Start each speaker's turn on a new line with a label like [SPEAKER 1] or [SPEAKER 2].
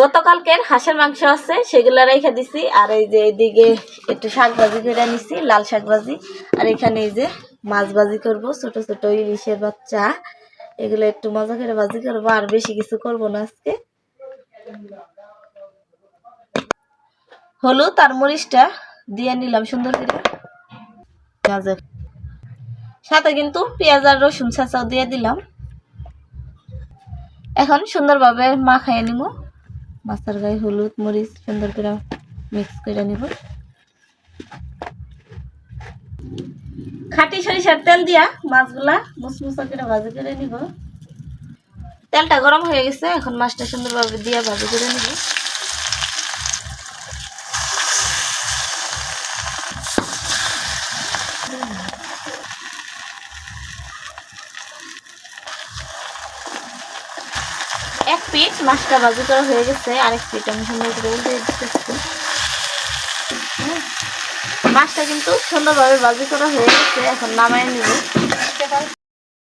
[SPEAKER 1] গতকালকের হাঁসের মাংস আছে, সেগুলো রেখে দিছি। আর এই যে এদিকে একটু শাক ভাজি করে নিছি, লাল শাক ভাজি আর এখানে এই যে মাছ ভাজি করব, ছোট ছোট ইলিশের বাচ্চা। এগুলো একটু মজা করে ভাজি করব, আর বেশি কিছু করব না আজকে। হলুদ আর মরিচটা দিয়ে নিলাম সুন্দর করে। সাথে কিন্তু পেঁয়াজ আর রসুন চাচাও দিয়ে দিলাম। এখন সুন্দরভাবে মাখাইয়ে নিব। মাছের গায়ে হলুদ, মরিচ সুন্দর করে মিক্স করে নিব। খাটি সরিষার তেল দিয়া মাছগুলা মুসমুসা করে ভাজি করে নিব। তেলটা গরম হয়ে গেছে, এখন মাছটা সুন্দরভাবে দিয়া ভাজি করে নিব। এক পিঠ মাছটা বাজি করা হয়ে গেছে, আরেক পিট আমি সুন্দর করে উল্টে দিতেছি। মাছটা কিন্তু সুন্দরভাবে বাজি করা হয়ে গেছে, এখন নামায় নিব।